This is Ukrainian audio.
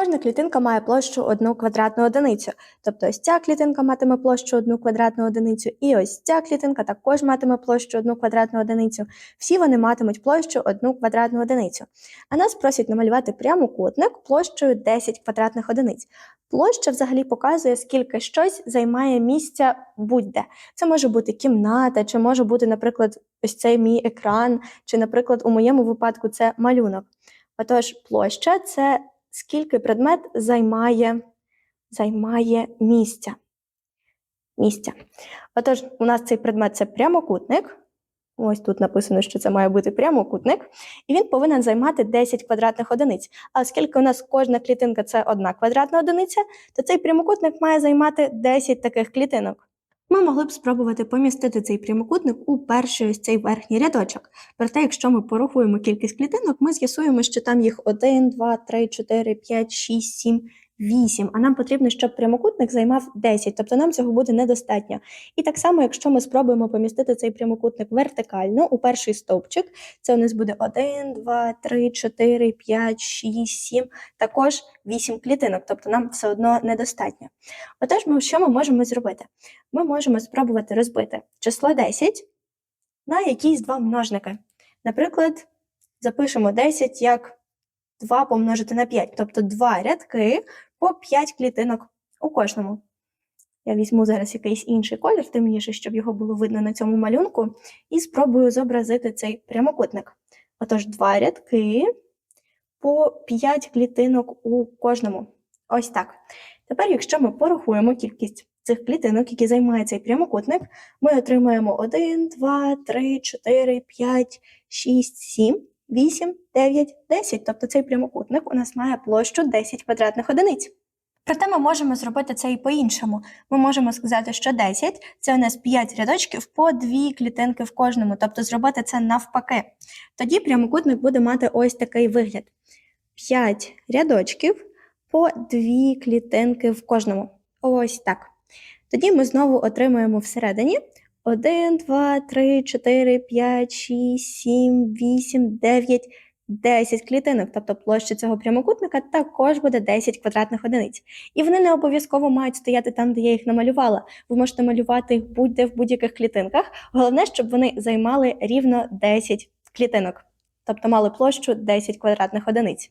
Кожна клітинка має площу 1 квадратну одиницю. Тобто ось ця клітинка матиме площу 1 квадратну одиницю, і ось ця клітинка також матиме площу 1 квадратну одиницю. Всі вони матимуть площу 1 квадратну одиницю. А нас просять намалювати прямокутник площею 10 квадратних одиниць. Площа взагалі показує, скільки щось займає місця будь-де. Це може бути кімната, чи може бути, наприклад, ось цей мій екран, чи, наприклад, у моєму випадку це малюнок. Отож, площа це скільки предмет займає, займає місця. Місця. Отож, у нас цей предмет це прямокутник. Ось тут написано, що це має бути прямокутник, і він повинен займати 10 квадратних одиниць. А оскільки у нас кожна клітинка це одна квадратна одиниця, то цей прямокутник має займати 10 таких клітинок. Ми могли б спробувати помістити цей прямокутник у перший ось цей верхній рядочок. Проте, якщо ми порахуємо кількість клітинок, ми з'ясуємо, що там їх 1, 2, 3, 4, 5, 6, 7, 8. А нам потрібно, щоб прямокутник займав 10, тобто нам цього буде недостатньо. І так само, якщо ми спробуємо помістити цей прямокутник вертикально у перший стовпчик, це у нас буде 1, 2, 3, 4, 5, 6, 7, також 8 клітинок, тобто нам все одно недостатньо. Отож, ми що ми можемо зробити? Ми можемо спробувати розбити число 10 на якісь два множники. Наприклад, запишемо 10 як 2 помножити на 5, тобто 2 рядки по 5 клітинок у кожному. Я візьму зараз якийсь інший колір, темніший, щоб його було видно на цьому малюнку, і спробую зобразити цей прямокутник. Отож, 2 рядки по 5 клітинок у кожному. Ось так. Тепер, якщо ми порахуємо кількість цих клітинок, які займає цей прямокутник, ми отримаємо 1, 2, 3, 4, 5, 6, 7, 8, 9, 10. Тобто цей прямокутник у нас має площу 10 квадратних одиниць. Проте ми можемо зробити це і по-іншому. Ми можемо сказати, що 10 це у нас 5 рядочків по 2 клітинки в кожному, тобто зробити це навпаки. Тоді прямокутник буде мати ось такий вигляд: 5 рядочків по 2 клітинки в кожному. Ось так. Тоді ми знову отримаємо всередині 1, 2, 3, 4, 5, 6, 7, 8, 9, 10 клітинок. Тобто площа цього прямокутника також буде 10 квадратних одиниць. І вони не обов'язково мають стояти там, де я їх намалювала. Ви можете малювати їх будь-де в будь-яких клітинках. Головне, щоб вони займали рівно 10 клітинок, тобто мали площу 10 квадратних одиниць.